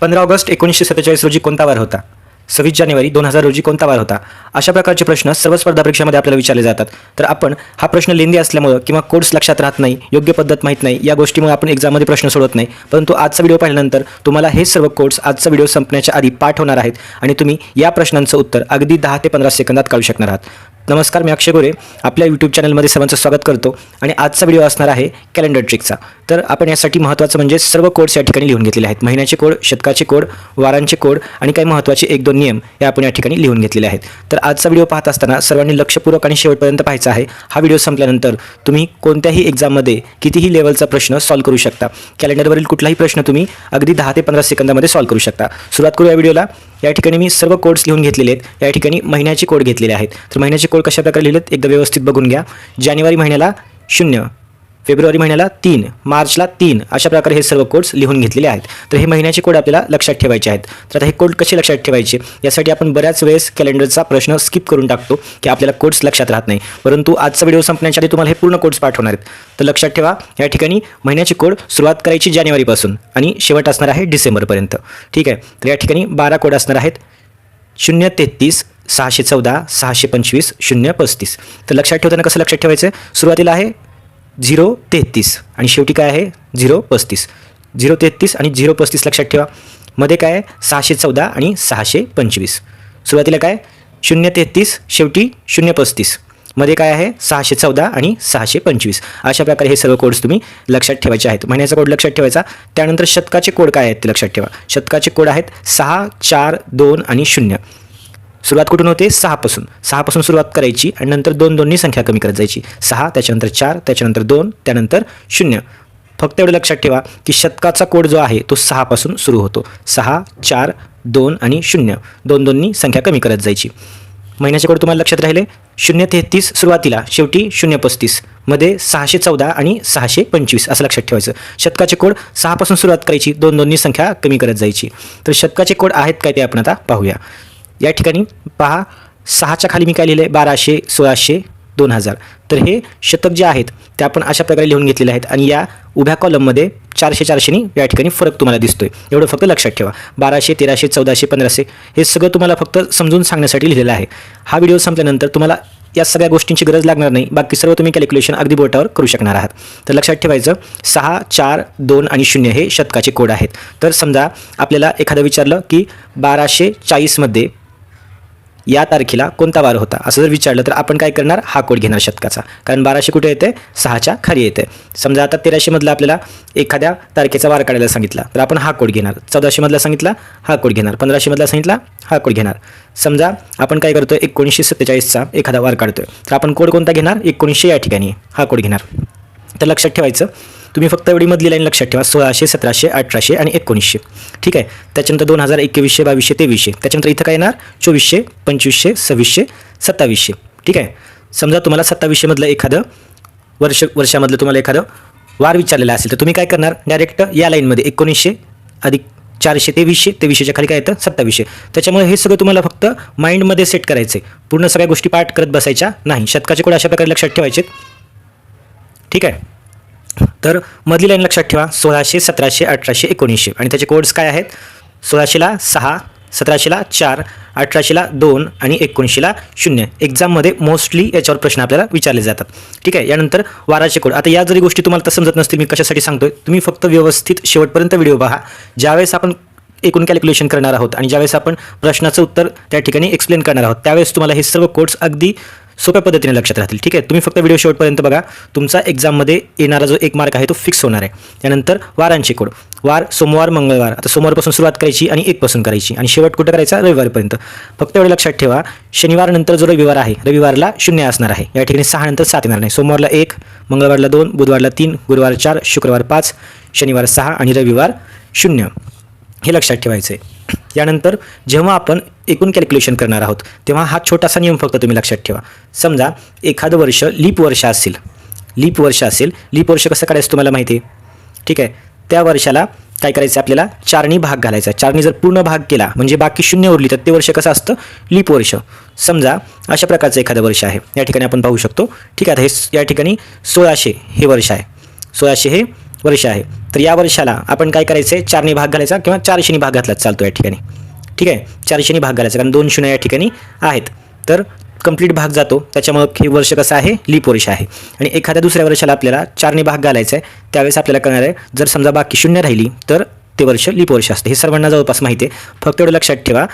पंधरा ऑगस्ट एकोणीसशे सत्तेचाळीस रोजी कोणता वार होता? सव्वीस जानेवारी दोन हजार रोजी कोणता वार होता? अशा प्रकारचे प्रश्न सर्व स्पर्धा परीक्षामध्ये आपल्याला विचारले जातात. तर आपण हा प्रश्न लेंदी असल्यामुळं किंवा कोर्स लक्षात राहत नाही योग्य पद्धत माहीत नाही या गोष्टीमुळे आपण एक्झाममध्ये प्रश्न सोडत नाही. परंतु आजचा व्हिडिओ पाहिल्यानंतर तुम्हाला हे सर्व कोर्स आजचा व्हिडिओ संपण्याच्या आधी पाठ होणार आहेत आणि तुम्ही या प्रश्नांचं उत्तर अगदी दहा ते पंधरा सेकंदात काढू शकणार आहात. नमस्कार मी अक्षय गोरे. आपल्या यूट्यूब चॅनलमध्ये सर्वांचं स्वागत करतो आणि आजचा व्हिडिओ असणार आहे कॅलेंडर ट्रिकचा तर आपण यासाठी महत्त्वाचं म्हणजे सर्व कोड्स या ठिकाणी लिहून घेतलेले आहेत. महिन्याचे कोड शतकाचे कोड वारांचे कोड आणि काही महत्त्वाचे एक दोन नियम हे आपण या ठिकाणी लिहून घेतलेले आहेत. तर आजचा व्हिडिओ पाहत असताना सर्वांनी लक्षपूर्वक आणि शेवटपर्यंत पाहायचा आहे. हा व्हिडिओ संपल्यानंतर तुम्ही कोणत्याही एक्झाममध्ये कितीही लेवलचा प्रश्न सॉल्व करू शकता. कॅलेंडरवरील कुठलाही प्रश्न तुम्ही अगदी दहा ते पंधरा सेकंदामध्ये सॉल्व करू शकता. सुरुवात करू या व्हिडिओला या ठिकाणी मी सर्व कोड्स लिहून घेतलेले आहेत. या ठिकाणी महिन्याचे कोड घेतलेले आहेत. तर महिन्याचे कोड कशा प्रकारे लिहिलेत? एकदा व्यवस्थित बघून घ्या. जानेवारी महिन्याला शून्य. फेब्रुवारी महिन्याला तीन मार्चला तीन अशा प्रकारे हे सर्व कोड्स लिहून घेतलेले आहेत. तर हे महिन्याचे कोड आपल्याला लक्षात ठेवायचे आहेत. तर आता हे कोड कसे लक्षात ठेवायचे? यासाठी आपण बऱ्याच वेळेस कॅलेंडरचा प्रश्न स्किप करून टाकतो की आपल्याला कोड्स लक्षात राहत नाही. परंतु आजचा व्हिडिओ संपण्याच्या आधी तुम्हाला हे पूर्ण कोड्स पाठवणार आहेत. तर लक्षात ठेवा या ठिकाणी महिन्याचे कोड सुरुवात करायची जानेवारीपासून आणि शेवट असणार आहे डिसेंबरपर्यंत. ठीक आहे? तर या ठिकाणी बारा कोड असणार आहेत. शून्य तेहतीस सहाशे चौदा सहाशे पंचवीस शून्य पस्तीस. तर लक्षात ठेवताना कसं लक्षात ठेवायचं? सुरुवातीला आहे झिरो तेहतीस. आणि शेवटी काय आहे? झिरो पस्तीस. झिरो तेहतीस आणि झिरो पस्तीस लक्षात ठेवा. मध्ये काय आहे? सहाशे चौदा आणि सहाशे पंचवीस. सुरुवातीला काय? शून्य तेहतीस शेवटी शून्य पस्तीस. मध्ये काय आहे? सहाशे चौदा आणि सहाशे पंचवीस. अशा प्रकारे हे सर्व कोड्स तुम्ही लक्षात ठेवायचे आहेत. महिन्याचा कोड लक्षात ठेवायचा. त्यानंतर शतकाचे कोड काय आहेत ते लक्षात ठेवा. शतकाचे कोड आहेत सहा चार दोन आणि शून्य. सुरुवात कुठून होते? सहापासून. सहापासून सुरुवात करायची आणि नंतर दोन दोन्ही संख्या कमी करत जायची. सहा त्याच्यानंतर चार त्याच्यानंतर दोन त्यानंतर शून्य. फक्त एवढं लक्षात ठेवा की शतकाचा कोड जो आहे तो सहापासून सुरू होतो. सहा चार दोन आणि शून्य. दोन दोन्ही संख्या कमी करत जायची. महिन्याचे कोड तुम्हाला लक्षात राहिले? शून्य तेहतीस सुरुवातीला शेवटी शून्य पस्तीस. मध्ये सहाशे चौदा आणि सहाशे पंचवीस असं लक्षात ठेवायचं. शतकाचे कोड सहापासून सुरुवात करायची दोन दोन्ही संख्या कमी करत जायची. तर शतकाचे कोड आहेत काय ते आपण आता पाहूया. या ठिकाणी पहा सहाच्या खाली मी काय लिहिलं आहे बाराशे सोळाशे दोन हजार तर हे शतक जे आहेत ते आपण अशा प्रकारे लिहून घेतलेले आहेत आणि या उभ्या कॉलममध्ये चारशे चारशेनी या ठिकाणी फरक तुम्हाला दिसतोय. एवढं फक्त लक्षात ठेवा. बाराशे तेराशे चौदाशे पंधराशे हे सगळं तुम्हाला फक्त समजून सांगण्यासाठी लिहिलेलं आहे. हा व्हिडिओ संपल्यानंतर तुम्हाला या सगळ्या गोष्टींची गरज लागणार नाही. बाकी सर्व तुम्ही कॅल्क्युलेशन अगदी बोटावर करू शकणार आहात. तर लक्षात ठेवायचं सहा चार दोन आणि शून्य हे शतकाचे कोड आहेत. तर समजा आपल्याला एखादं विचारलं की बाराशे चाळीसमध्ये या तारखेला कोणता वार होता? असं जर विचारलं तर आपण काय करणार? हा कोड घेणार शतकाचा. कारण बाराशे कुठे येते? सहाच्या खाली येते. समजा आता तेराशेमधला आपल्याला एखाद्या तारखेचा वार काढायला सांगितला तर आपण हा कोड घेणार. चौदाशेमधला सांगितला हा कोड घेणार. पंधराशेमधला सांगितला हा कोड घेणार. समजा आपण काय करतोय? एकोणीसशे सत्तेचाळीसचा एखादा वार काढतोय. तर आपण कोड कोणता घेणार? एकोणीसशे या ठिकाणी हा कोड घेणार. तर लक्षात ठेवायचं तुम्ही फक्त एवढी मधली लाईन लक्षात ठेवा. सोळाशे सतराशे अठराशे आणि एकोणीसशे. ठीक आहे? त्याच्यानंतर दोन हजार एकवीसशे बावीसशे तेवीसशे. त्याच्यानंतर इथं काय येणार? चोवीसशे पंचवीसशे सव्वीसशे सत्तावीसशे. ठीक आहे? समजा तुम्हाला सत्तावीसशेमधलं एखादं वर्ष वर्षामधलं तुम्हाला एखादं वार विचारलेलं असेल तर तुम्ही काय करणार? डायरेक्ट या लाईनमध्ये एकोणीसशे अधिक चारशे तेवीसशे तेवीसशेच्या खाली काय येतं? सत्तावीसशे. त्याच्यामुळे हे सगळं तुम्हाला फक्त माइंडमध्ये सेट करायचे पूर्ण सगळ्या गोष्टी पाठ करत बसायच्या नाही. शतकाचे कोड अशा प्रकारे लक्षात ठेवायचे ठीक आहे? तर मधली लाईन लक्षात ठेवा. सोळाशे सतराशे अठराशे एकोणीसशे. आणि त्याचे कोड्स काय आहेत? सोळाशेला सहा सतराशेला चार अठराशेला दोन आणि एकोणीसशेला शून्य. एक्झाममध्ये मोस्टली याच्यावर प्रश्न आपल्याला विचारले जातात. ठीक आहे? यानंतर वाराचे कोड. आता या जरी गोष्टी तुम्हाला तर समजत नसतील मी कशासाठी सांगतोय? तुम्ही फक्त व्यवस्थित शेवटपर्यंत व्हिडिओ पहा ज्यावेळेस आपण एकूण कॅल्क्युलेशन करणार आहोत आणि ज्यावेळेस आपण प्रश्नाचं उत्तर त्या ठिकाणी एक्सप्लेन करणार आहोत त्यावेळेस तुम्हाला हे सर्व कोड्स अगदी सोप्या पद्धतीने लक्षात राहतील. ठीक आहे? तुम्ही फक्त व्हिडिओ शेवटपर्यंत बघा. तुमचा एक्झाममध्ये येणारा जो एक मार्क आहे तो फिक्स होणार आहे. त्यानंतर वारांचे कोड. वार सोमवार मंगळवार. आता सोमवारपासून सुरुवात करायची आणि एकपासून करायची. आणि शेवट कुठं करायचा? रविवारपर्यंत. फक्त एवढं लक्षात ठेवा शनिवार नंतर जो रविवार आहे रविवारला शून्य असणार आहे. या ठिकाणी सहा नंतर सात येणार नाही. सोमवारला एक मंगळवारला दोन बुधवारला तीन गुरुवार चार शुक्रवार पाच शनिवार सहा आणि रविवार शून्य. हे लक्षात ठेवायचं आहे यानंतर जेव्हा आपण एकूण कॅल्क्युलेशन करणार आहोत. तेव्हा हा छोटासा नियम फक्त तुम्ही लक्षात ठेवा. समजा एखादं वर्ष लीप वर्ष असेल. लीप वर्ष असेल. लीप वर्ष कसं काढायचं तुम्हाला माहिती आहे? ठीक आहे. त्या वर्षाला काय करायचं आपल्याला? चारणी भाग घालायचा. चारणी जर पूर्ण भाग केला म्हणजे बाकी शून्य उरली तर ते वर्ष कसं असतं? लीप वर्ष. समजा अशा प्रकारचं एखादं वर्ष आहे. या ठिकाणी आपण पाहू शकतो. ठीक आहे आता हे या ठिकाणी सोळाशे हे वर्ष आहे. सोळाशे हे वर्ष आहे. तर या वर्षाला आपण काय करायचं आहे चारणी भाग घालायचा किंवा चारशेनी भाग घातला चालतो या ठिकाणी. ठीक आहे? चारशेने भाग घालायचा कारण दोन शून्य या ठिकाणी आहेत. तर कंप्लीट भाग जातो. त्याच्यामुळं हे वर्ष कसं आहे? लीप वर्ष आहे. आणि एखाद्या दुसऱ्या वर्षाला आपल्याला चारने भाग घालायचा आहे त्यावेळेस आपल्याला कळणार आहे जर समजा बाकी शून्य राहिली तर ते वर्ष लीप वर्ष असतं. हे सर्वांना जवळपास माहिती आहे. फक्त एवढं लक्षात ठेवा.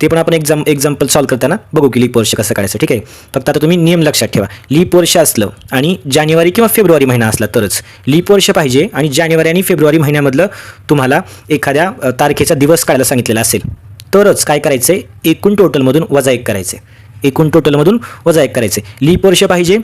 ते पण आपण एक्झाम एक्झाम्पल सॉल्व करताना बघू की लीप वर्ष कसं काढायचं ठीक आहे? फक्त आता तुम्ही नियम लक्षात ठेवा. लीप वर्ष असलं आणि जानेवारी किंवा फेब्रुवारी महिना असला तरच लीप वर्ष पाहिजे आणि जानेवारी आणि फेब्रुवारी महिन्यामधलं तुम्हाला एखाद्या तारखेचा दिवस काढायला सांगितलेला असेल. तरच काय करायचं आहे एकूण टोटलमधून वजा एक करायचे एकूण टोटलमधून वजा एक करायचे लीप वर्ष पाहिजे.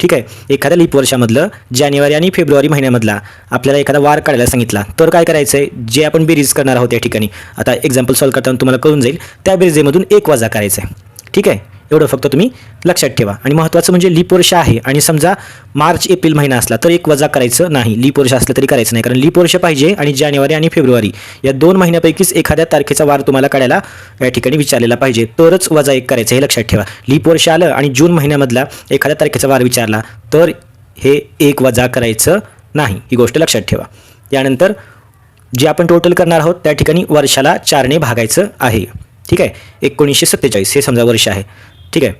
ठीक आहे? एखाद्या लीप वर्षामधलं जानेवारी आणि फेब्रुवारी महिन्यामधला आपल्याला एखादा वार काढायला सांगितला तर काय करायचं आहे जे आपण बेरीज करणार आहोत या ठिकाणी. आता एक्झाम्पल सॉल्व करताना तुम्हाला कळून जाईल त्या बेरीजेमधून एक वजा करायचा आहे ठीक आहे? एवढं फक्त तुम्ही लक्षात ठेवा. आणि महत्त्वाचं म्हणजे लीप वर्ष आहे आणि समजा मार्च एप्रिल महिना असला तर एक वजा करायचं नाही. लीप वर्ष असलं तरी करायचं नाही. कारण लीप वर्ष पाहिजे आणि जानेवारी आणि फेब्रुवारी या दोन महिन्यापैकीच एखाद्या तारखेचा वार तुम्हाला काढायला या ठिकाणी विचारलेला पाहिजे. तरच वजा एक करायचं हे लक्षात ठेवा. लीप वर्ष आलं आणि जून महिन्यामधला एखाद्या तारखेचा वार विचारला तर हे एक वजा करायचं नाही. ही गोष्ट लक्षात ठेवा. यानंतर जे आपण टोटल करणार आहोत त्या ठिकाणी वर्षाला चारने भागायचं आहे. ठीक आहे? एकोणीसशे सत्तेचाळीस हे समजा वर्ष आहे. ठीक आहे.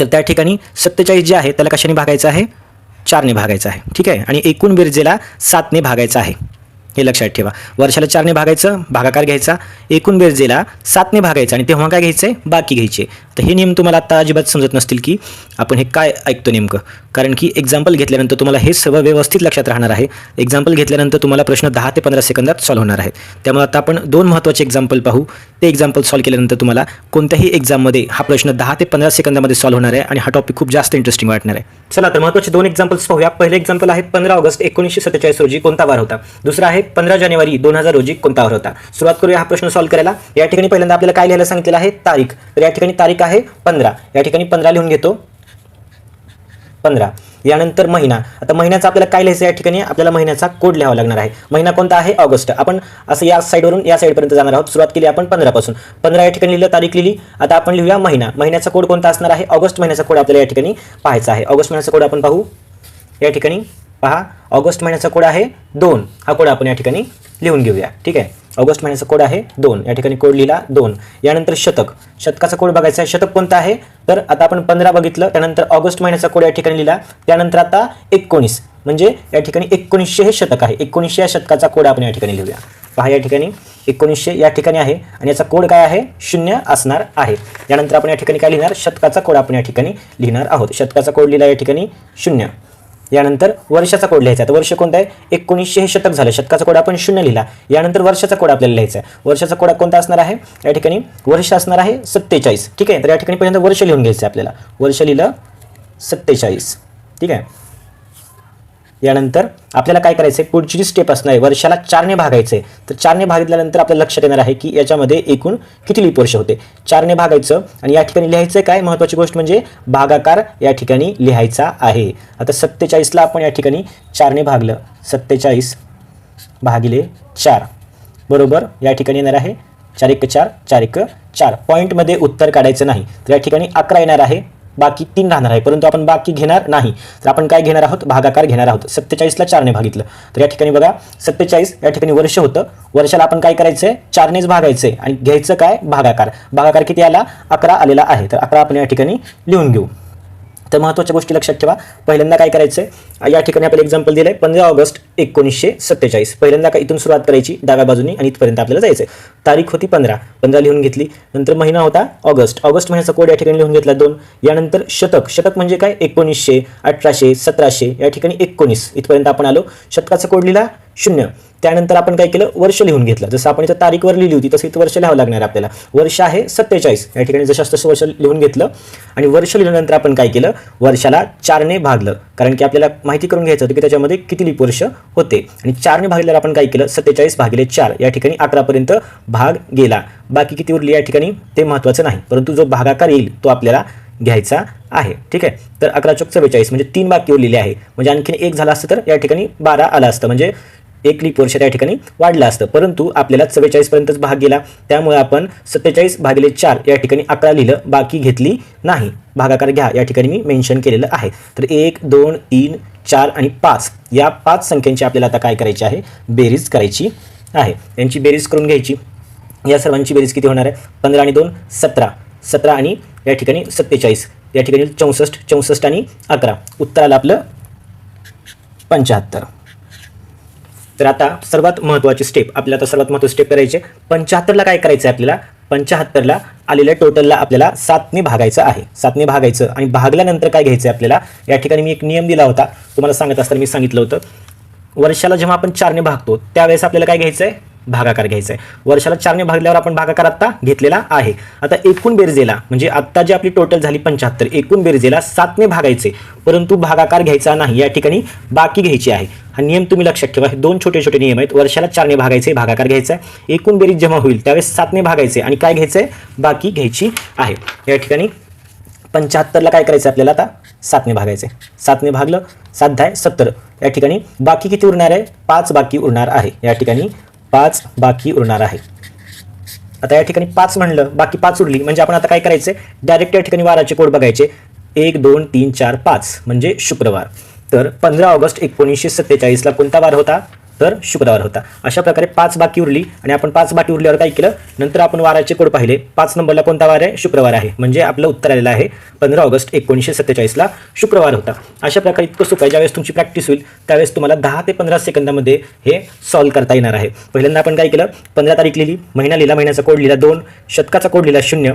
तर त्या ठिकाणी सत्तेचाळीस जे आहे त्याला कशाने भागायचं आहे? चारने भागायचं आहे. ठीक आहे? आणि एकूण बेरजेला सातने भागायचं आहे. हे लक्षात ठेवा. वर्षाला चारने भागायचं भागाकार घ्यायचा. एकूण बेरजेला सातने भागायचं. आणि तेव्हा काय घ्यायचं आहे बाकी घ्यायचे. तर हे नियम तुम्हाला आता अजिबात समजत नसतील की आपण हे काय ऐकतो नेमकं? कारण की एक्झाम्पल घेतल्यानंतर तुम्हाला हे सर्व व्यवस्थित लक्षात राहणार आहे. एक्झाम्पल घेतल्यानंतर तुम्हाला प्रश्न दहा ते पंधरा सेकंदात सॉल्व्ह होणार आहेत त्यामुळे आता आपण दोन महत्त्वाचे एक्झाम्पल पाहू. ते एक्झाम्पल सॉल्व्ह केल्यानंतर तुम्हाला कोणत्याही एक्झाममध्ये हा प्रश्न दहा ते पंधरा सेकंदामध्ये सॉल्व्ह होणार आहे आणि हा टॉपिक खूप जास्त इंटरेस्टिंग वाटणार आहे. चला तर महत्त्वाचे दोन एक्झाम्पल्स पाहूया. पहिले एक्झाम्पल आहे पंधरा ऑगस्ट एकोणीसशे सत्तेचाळीस रोजी कोणता वार होता? दुसरा आहे पंधरा जानेवारी दोन हजार रोजी कोणता वार होता? सुरुवात करूया हा प्रश्न सॉल्व्ह करायला. या ठिकाणी पहिल्यांदा आपल्याला काय लिहायला सांगितलेलं आहे? तारीख. तर या ठिकाणी तारीख आहे पंधरा. या ठिकाणी पंधरा लिहून घेतो. पंधरा. यानंतर महिना. आता महिन्याचा आपल्याला काय लिहायचं या ठिकाणी? आपल्याला महिन्याचा कोड लिहावा लागणार आहे. महिना कोणता आहे? ऑगस्ट. आपण असं या साईडवरून या साईडपर्यंत जाणार आहोत. सुरुवात केली आपण पंधरापासून. पंधरा या ठिकाणी लिहिलं तारीख लिहिली. आता आपण लिहूया महिना. महिन्याचा कोड कोणता असणार आहे? ऑगस्ट महिन्याचा कोड आपल्याला या ठिकाणी पाहायचा आहे. ऑगस्ट महिन्याचा कोड आपण पाहू. या ठिकाणी पहा. ऑगस्ट महिन्याचा कोड आहे दोन. हा कोड आपण या ठिकाणी लिहून घेऊया. ठीक आहे? ऑगस्ट महिन्याचा कोड आहे दोन. या ठिकाणी कोड लिहिला दोन. यानंतर शतक. शतकाचा कोड बघायचा आहे. शतक कोणता आहे? तर आता आपण पंधरा बघितलं त्यानंतर ऑगस्ट महिन्याचा कोड या ठिकाणी लिहिला. त्यानंतर आता एकोणीस. म्हणजे या ठिकाणी एकोणीसशे हे शतक आहे. एकोणीसशे या शतकाचा कोड आपण या ठिकाणी लिहूया. पहा या ठिकाणी एकोणीसशे या ठिकाणी आहे आणि याचा कोड काय आहे? शून्य असणार आहे. यानंतर आपण या ठिकाणी काय लिहिणार? शतकाचा कोड आपण या ठिकाणी लिहिणार आहोत. शतकाचा कोड लिहिला या ठिकाणी शून्य. यानंतर वर्षाचा कोड लिहायचा तर वर्ष कोणतं आहे? एकोणीसशे हे शतक झालं. शतकाचा कोड आपण शून्य लिहिला. यानंतर वर्षाचा कोड आपल्याला लिहायचा आहे. वर्षाचा कोड कोणता असणार आहे? या ठिकाणी वर्ष असणार आहे सत्तेचाळीस. ठीक आहे? तर या ठिकाणी पहिल्यांदा वर्ष लिहून घ्यायचं आहे आपल्याला. वर्ष लिहिलं सत्तेचाळीस. ठीक आहे? यानंतर आपल्याला काय करायचं आहे पुढची जी स्टेप असणार आहे वर्षाला चारने भागायचं आहे तर चारने भागितल्यानंतर आपल्याला लक्षात येणार आहे की याच्यामध्ये एकूण किती लीप वर्ष होते? चारने भागायचं आणि या ठिकाणी लिहायचं काय? महत्त्वाची गोष्ट म्हणजे भागाकार या ठिकाणी लिहायचा आहे. आता सत्तेचाळीसला आपण या ठिकाणी चारने भागलं. सत्तेचाळीस भागिले चार. बरोबर? या ठिकाणी येणार आहे चार एक चार चार एक चार. पॉईंटमध्ये उत्तर काढायचं नाही. तर या ठिकाणी अकरा येणार आहे. बाकी तीन राहणार आहे परंतु आपण बाकी घेणार नाही. तर आपण काय घेणार आहोत? भागाकार घेणार आहोत. सत्तेचाळीसला चारने भागितलं. तर या ठिकाणी बघा सत्तेचाळीस या ठिकाणी वर्ष होतं. वर्षाला आपण काय करायचं आहे चारनेच भागायचं आहे आणि घ्यायचं काय? भागाकार. भागाकार किती आला? अकरा आलेला आहे. तर अकरा आपण या ठिकाणी लिहून घेऊ. तर महत्त्वाच्या गोष्टी लक्षात ठेवा. पहिल्यांदा काय करायचं आहे या ठिकाणी आपल्याला एक्झाम्पल दिलं आहे पंधरा ऑगस्ट एकोणीसशे सत्तेचाळीस. पहिल्यांदा काय इथून सुरुवात करायची? डाव्या बाजूनी आणि इथपर्यंत आपल्याला जायचं आहे तारीख होती पंधरा. पंधरा लिहून घेतली. नंतर महिना होता ऑगस्ट. ऑगस्ट महिन्याचा कोड या ठिकाणी लिहून घेतला दोन. यानंतर शतक. शतक म्हणजे काय? एकोणीसशे अठराशे सतराशे या ठिकाणी एकोणीस. इथपर्यंत आपण आलो. शतकाचा कोड लिहिला शून्य. त्यानंतर आपण काय केलं? वर्ष लिहून घेतलं. जसं आपण इथं तारीखवर लिहिली होती तसं इथं वर्ष लिहावं लागणार आपल्याला. वर्ष आहे सत्तेचाळीस. या ठिकाणी जसं तसं वर्ष लिहून घेतलं. आणि वर्ष लिहिल्यानंतर आपण काय केलं? वर्षाला चारने भागलं. कारण की आपल्याला माहिती करून घ्यायचं होतं की त्याच्यामध्ये किती लिप वर्ष होते. आणि चारने भागल्यावर आपण काय केलं? सत्तेचाळीस भागिले चार. या ठिकाणी अकरापर्यंत भाग गेला. बाकी किती उरली या ठिकाणी? ते महत्त्वाचं नाही. परंतु जो भागाकार येईल तो आपल्याला घ्यायचा आहे. ठीक आहे? तर अकरा चौक चव्वेचाळीस. म्हणजे तीन बाकी उरलेले आहे. म्हणजे आणखीन एक झाला असतं तर या ठिकाणी बारा आला असतं. म्हणजे एक लीप वर्ष त्या ठिकाणी वाढलं असतं. परंतु आपल्याला चव्वेचाळीसपर्यंतच भाग गेला. त्यामुळे आपण सत्तेचाळीस भागिले चार या ठिकाणी अकरा लिहिलं बाकी घेतली नाही. भागाकार घ्या या ठिकाणी मी मेन्शन केलेलं आहे. तर एक दोन तीन चार आणि पाच. या पाच संख्यांची आपल्याला आता काय करायची आहे? बेरीज करायची आहे. यांची बेरीज करून घ्यायची. या सर्वांची बेरीज किती होणार आहे? पंधरा आणि दोन सतरा. सतरा आणि या ठिकाणी सत्तेचाळीस. या ठिकाणी चौसष्ट चौसष्ट आणि अकरा. उत्तर आलं आपलं पंच्याहत्तर. तर आता सर्वात महत्त्वाची स्टेप आपल्याला आता सर्वात महत्त्वाची स्टेप करायची आहे. पंच्याहत्तरला काय करायचं आहे आपल्याला? पंच्याहत्तरला आलेल्या टोटलला आपल्याला सातने भागायचं आहे. सातने भागायचं आणि भागल्यानंतर काय घ्यायचं आहे आपल्याला? या ठिकाणी मी एक नियम दिला होता. तुम्हाला सांगत असताना मी सांगितलं होतं. वर्षाला जेव्हा आपण चारने भागतो त्यावेळेस आपल्याला काय घ्यायचं आहे भागाकार घ्यायचा आहे वर्षाला चारने भागल्यावर आपण भागाकार आत्ता घेतलेला आहे. आता एकूण बेरजेला म्हणजे आत्ता जी आपली टोटल झाली पंच्याहत्तर एकूण बेरजेला सातने भागायचे. परंतु भागाकार घ्यायचा नाही या ठिकाणी बाकी घ्यायची आहे. हा नियम तुम्ही लक्षात ठेवा हे दोन छोटे छोटे नियम आहेत. वर्षाला चारने भागायचे भागाकार घ्यायचा आहे. एकूण बेरीज जेव्हा होईल त्यावेळेस सातने भागायचे आणि काय घ्यायचं आहे बाकी घ्यायची आहे. या ठिकाणी पंच्याहत्तरला काय करायचं आपल्याला आता? सातने भागायचे. सातने भागलं सात दहा सत्तर. या ठिकाणी बाकी किती उरणार आहे? पाच बाकी उरणार आहे. या ठिकाणी पाच बाकी उरणार आहे. आता या ठिकाणी पाच म्हणलं बाकी पाच उरली म्हणजे आपण आता काय करायचं डायरेक्ट या ठिकाणी वाराचे कोड बघायचे. एक दोन तीन चार पाच म्हणजे शुक्रवार. तर पंधरा ऑगस्ट एकोणीसशे सत्तेचाळीसला कोणता वार होता? तर शुक्रवार होता. अशा प्रकारे पाच बाकी उरली आणि आपण पाच बाकी उरल्यावर काय केलं? नंतर आपण वाराचे कोड पाहिले. पाच नंबरला कोणता वार आहे? शुक्रवार आहे. म्हणजे आपलं उत्तर आलेलं आहे. पंधरा ऑगस्ट एकोणीसशे सत्तेचाळीसला शुक्रवार होता. अशा प्रकारे इतकं सोपं आहे. ज्यावेळेस तुमची प्रॅक्टिस होईल त्यावेळेस तुम्हाला दहा ते पंधरा सेकंदामध्ये हे सॉल्व्ह करता येणार आहे. पहिल्यांदा आपण काय केलं? पंधरा तारीख लिहिली. महिना लिहिला. महिन्याचा कोड लिहिला. दोन. शतकाचा कोड लिहिला. शून्य.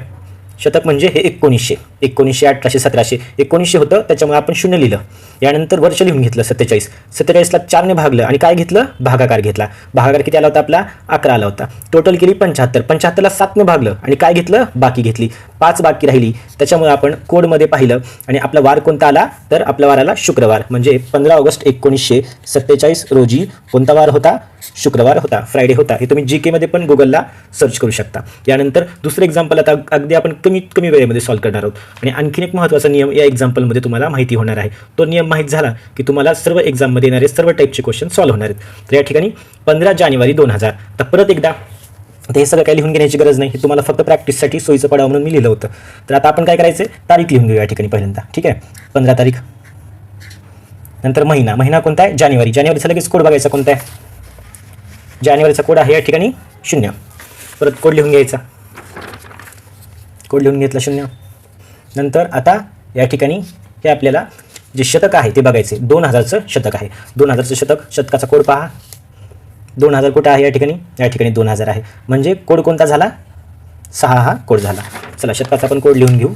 शतक म्हणजे हे एकोणीसशे. एकोणीसशे अठराशे सतराशे. एकोणीसशे होतं. त्याच्यामुळे आपण शून्य लिहिलं. यानंतर वर्ष लिहून घेतलं सत्तेचाळीस. सत्तेचाळीसला चारने भागलं. आणि काय घेतलं? भागाकार घेतला. भागाकार किती आला होता आपला? अकरा आला होता. टोटल केली पंच्याहत्तर. पंच्याहत्तरला सातने भागलं. आणि काय घेतलं? बाकी घेतली. पाच बाकी राहिली. त्याच्यामुळे आपण कोडमध्ये पाहिलं. आणि आपला वार कोणता आला? तर आपला वार आला शुक्रवार. म्हणजे पंधरा ऑगस्ट एकोणीसशे सत्तेचाळीस रोजी कोणता वार होता? शुक्रवार होता. फ्रायडे होता. हे तुम्ही जी केमध्ये पण गुगलला सर्च करू शकता. यानंतर दुसरं एक्झाम्पल आता अगदी आपण कमीत कमी वेळेमध्ये सॉल्व्ह करणार आहोत. आणि आणखीन एक महत्त्वाचा नियम या एक्झाम्पलमध्ये तुम्हाला माहिती होणार आहे. तो नियम माहीत झाला की तुम्हाला सर्व एक्झाममध्ये येणारे सर्व टाईपचे क्वेश्चन सॉल्व्ह होणार आहेत. तर या ठिकाणी पंधरा जानेवारी दोन हजार. तर परत एकदा आता हे सगळं काही लिहून घेण्याची गरज नाही. हे तुम्हाला फक्त प्रॅक्टिससाठी सोयीचं पडावं म्हणून मी लिहिलं होतं. तर आता आपण काय करायचं तारीख लिहून घेऊ या ठिकाणी पहिल्यांदा. ठीक आहे? पंधरा तारीख. नंतर महिना. महिना कोणता आहे? जानेवारी. जानेवारीचा लगेच कोड बघायचा कोणता आहे? जानेवारीचा कोड आहे या ठिकाणी शून्य. परत कोड लिहून घ्यायचा. कोड लिहून घेतला शून्य. नंतर आता या ठिकाणी हे आपल्याला जे शतक आहे ते बघायचे. दोन हजारचं शतक आहे. दोन हजारचं शतक शतकाचा कोड पहा. दोन हजार कुठं आहे या ठिकाणी? या ठिकाणी दोन हजार आहे. म्हणजे कोड कोणता झाला? सहा हा कोड झाला. चला शतकाचा आपण कोड लिहून घेऊ.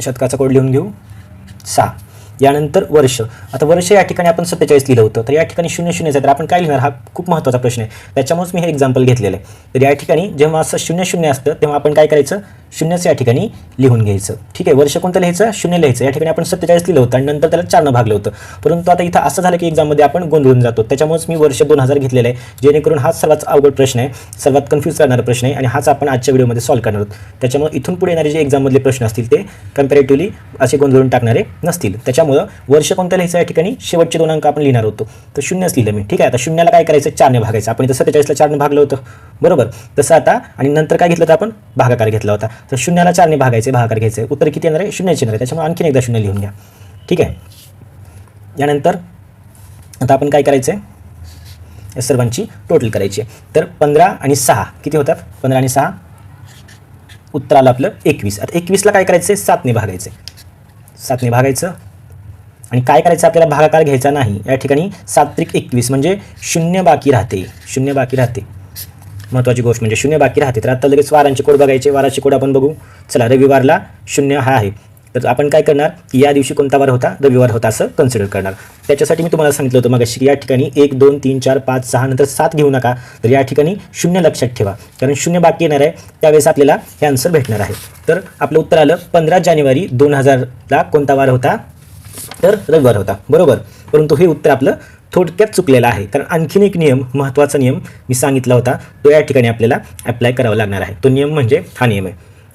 शतकाचा कोड लिहून घेऊ. सहा. यानंतर वर्ष. आता वर्ष या ठिकाणी आपण सत्तेचाळीस लिहिलं होतं. तर या ठिकाणी शून्य शून्यच आहे तर आपण काय लिहिणार हा खूप महत्त्वाचा प्रश्न आहे. त्याच्यामुळेच मी हे एक्झाम्पल घेतलेलं आहे. तर या ठिकाणी जेव्हा असं शून्य शून्य असतं तेव्हा आपण काय करायचं? शून्यच या ठिकाणी लिहून घ्यायचं. ठीक आहे वर्ष कोणतं लिहायचं? शून्य लिहायचं. या ठिकाणी आपण सत्तेचाळीस लिहिलं होतं आणि नंतर त्याला चारनं भागलं होतं. परंतु आता इथं असं झालं की एक्झाममध्ये आपण गोंधळून जातो. त्याच्यामुळेच मी वर्ष दोन हजार घेतलेलं आहे जेणेकरून हाच सर्वात अवघड प्रश्न आहे सर्वात कन्फ्यूज करणारा प्रश्न आहे आणि हाच आपण आजच्या व्हिडिओमध्ये सॉल्व्ह करणार आहोत. त्याच्यामुळे इथून पुढे येणारे जे एक्झाममधले प्रश्न असतील ते कम्पॅरेटिव्हली असे गोंधळून टाकणारे नसतील. त्याच्या वर्ष कोणतं लिहायचं? या ठिकाणी शेवटचे दोन अंक आपण लिहिणार होतो. तर शून्यच लिहिलं मी. ठीक आहे? आता शून्याला काय करायचं? चारने भागायचं. आपण इथं सत्तेचाळीसला चारने भागलं होतं. बरोबर? तसं आता आणि नंतर काय घेतलं होतं आपण? भागाकार घेतला होता. तर शून्याला चारने भागायचे भागाकार घ्यायचे. उत्तर किती येणार आहे? शून्याचे येणार आहे. त्याच्यामुळे आणखीन एकदा शून्य लिहून घ्या. ठीक आहे? यानंतर आता आपण काय करायचं आहे या सर्वांची टोटल करायची आहे. तर पंधरा आणि सहा किती होतात? पंधरा आणि सहा. उत्तर आलं आपलं एकवीस. आता एकवीसला काय करायचं आहे सातने भागायचं सातने भागायचं. आणि काय करायचं? आपल्याला भागाकार घ्यायचा नाही. या ठिकाणी सात्विक एकवीस म्हणजे शून्य बाकी राहते. शून्य बाकी राहते. महत्त्वाची गोष्ट म्हणजे शून्य बाकी राहते. तर आता लगेच वारांचे कोड बघायचे. वाराचे कोड आपण बघू. चला रविवारला शून्य हा आहे. तर आपण काय करणार? की या दिवशी कोणता वार होता? रविवार होता असं कन्सिडर करणार. त्याच्यासाठी मी तुम्हाला सांगितलं होतं मग या ठिकाणी एक दोन तीन चार पाच सहा नंतर सात घेऊ नका. तर या ठिकाणी शून्य लक्षात ठेवा. कारण शून्य बाकी येणार आहे. त्यावेळेस आपल्याला हे आन्सर भेटणार आहे. तर आपलं उत्तर आलं पंधरा जानेवारी दोन हजारला कोणता वार होता? तर रविवार होता. बरोबर? परंतु हे उत्तर आपलं थोडक्यात चुकलेलं आहे. कारण आणखीन एक नियम महत्त्वाचा नियम मी सांगितला होता. तो या ठिकाणी आपल्याला अप्लाय करावा लागणार आहे. तो नियम म्हणजे हा नियम आहे.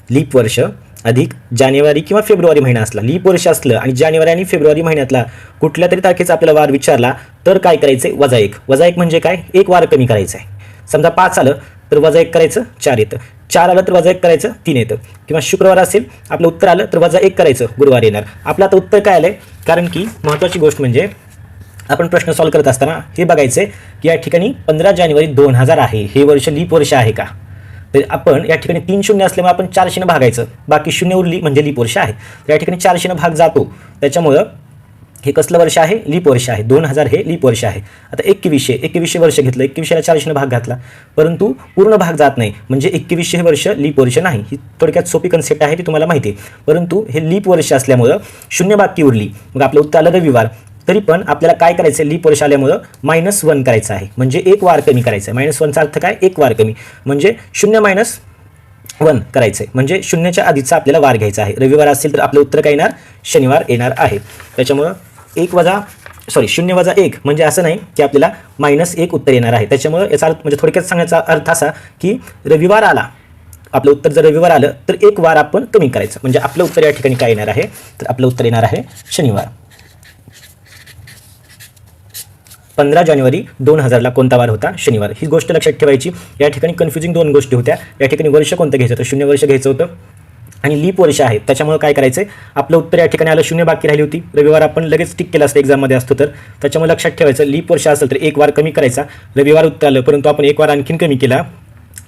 लीप वर्ष अधिक जानेवारी किंवा फेब्रुवारी महिना असला. लीप वर्ष असलं आणि जानेवारी आणि फेब्रुवारी महिन्यातला कुठल्या तरी तारखेचा आपल्याला वार विचारला तर काय करायचं वजा एक. वजा एक म्हणजे काय? एक वार कमी करायचं आहे समजा पाच आलं तर वजा एक करायचं चार येतं. चार आलं तर वजा एक करायचं तीन येतं. किंवा शुक्रवार असेल आपलं उत्तर आलं तर वजा एक करायचं गुरुवार येणार. आपलं आता उत्तर काय आलं आहे कारण की महत्त्वाची गोष्ट म्हणजे आपण प्रश्न सॉल्व करत असताना हे बघायचं आहे की या ठिकाणी पंधरा जानेवारी दोन हजार आहे. हे वर्ष लीप वर्ष आहे का? तर आपण या ठिकाणी तीन शून्य असल्यामुळे आपण चारशेनं भागायचं. बाकी शून्य उरली म्हणजे लीप वर्ष आहे. तर या ठिकाणी चारशेनं भाग जातो. त्याच्यामुळं हे कसलं वर्ष आहे? लीप वर्ष आहे. दोन हजार हे लीप वर्ष आहे. आता एकवीसशे एकवीसशे वर्ष घेतलं एकवीसशेला चारशेनं भाग घातला. परंतु पूर्ण भाग जात नाही. म्हणजे एकवीसशे हे वर्ष लीप वर्ष नाही. ही थोडक्यात सोपी कन्सेप्ट आहे ती तुम्हाला माहिती आहे. परंतु हे लीप वर्ष असल्यामुळं शून्य बाकी उरली. मग आपलं उत्तर आलं रविवार. तरी पण आपल्याला काय करायचं लीप वर्ष आल्यामुळं मायनस वन करायचं आहे. म्हणजे एक वार कमी करायचं आहे मायनस वनचा अर्थ काय? एक वार कमी. म्हणजे शून्य मायनस वन करायचं आहे म्हणजे शून्याच्या आधीचा आपल्याला वार घ्यायचा आहे. रविवार असेल तर आपलं उत्तर काय येणार? शनिवार येणार आहे. त्याच्यामुळं एक वजा सॉरी शून्य वजा एक म्हणजे असं नाही की आपल्याला मायनस एक उत्तर येणार आहे. त्याच्यामुळं याचा अर्थ म्हणजे थोडक्यात सांगायचा अर्थ असा की रविवार आला आपलं उत्तर जर रविवार आलं तर एक वार आपण कमी करायचं. म्हणजे आपलं उत्तर या ठिकाणी काय येणार आहे? तर आपलं उत्तर येणार आहे शनिवार. पंधरा जानेवारी दोन हजारला कोणता वार होता? शनिवार. ही गोष्ट लक्षात ठेवायची. या ठिकाणी कन्फ्युजिंग दोन गोष्टी होत्या. या ठिकाणी वर्ष कोणतं घ्यायचं होतं? शून्य वर्ष घ्यायचं होतं. आणि लीप वर्ष आहे. त्याच्यामुळे काय करायचं आपलं उत्तर या ठिकाणी आलं शून्य बाकी राहिली होती. रविवार आपण लगेच टिक केलं असतं एक्झाममध्ये असतो तर. त्याच्यामुळे लक्षात ठेवायचं लीप वर्ष असेल तर एक वार कमी करायचा. रविवार उत्तर आलं परंतु आपण एक वार आणखीन कमी केला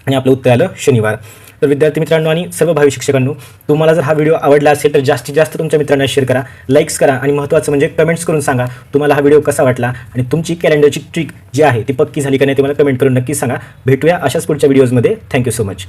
आणि आपलं उत्तर आलं शनिवार. तर विद्यार्थी मित्रांनो आणि सर्व भावी शिक्षकांनो तुम्हाला जर हा व्हिडिओ आवडला असेल तर जास्तीत जास्त तुमच्या मित्रांना शेअर करा लाईक्स करा आणि महत्त्वाचं म्हणजे कमेंट्स करून सांगा तुम्हाला हा व्हिडिओ कसा वाटला आणि तुमची कॅलेंडरची ट्रिक जी आहे ती पक्की झाली का नाही ते मला कमेंट करून नक्की सांगा. भेटूया अशाच पुढच्या व्हिडिओजमध्ये थँक्यू सो मच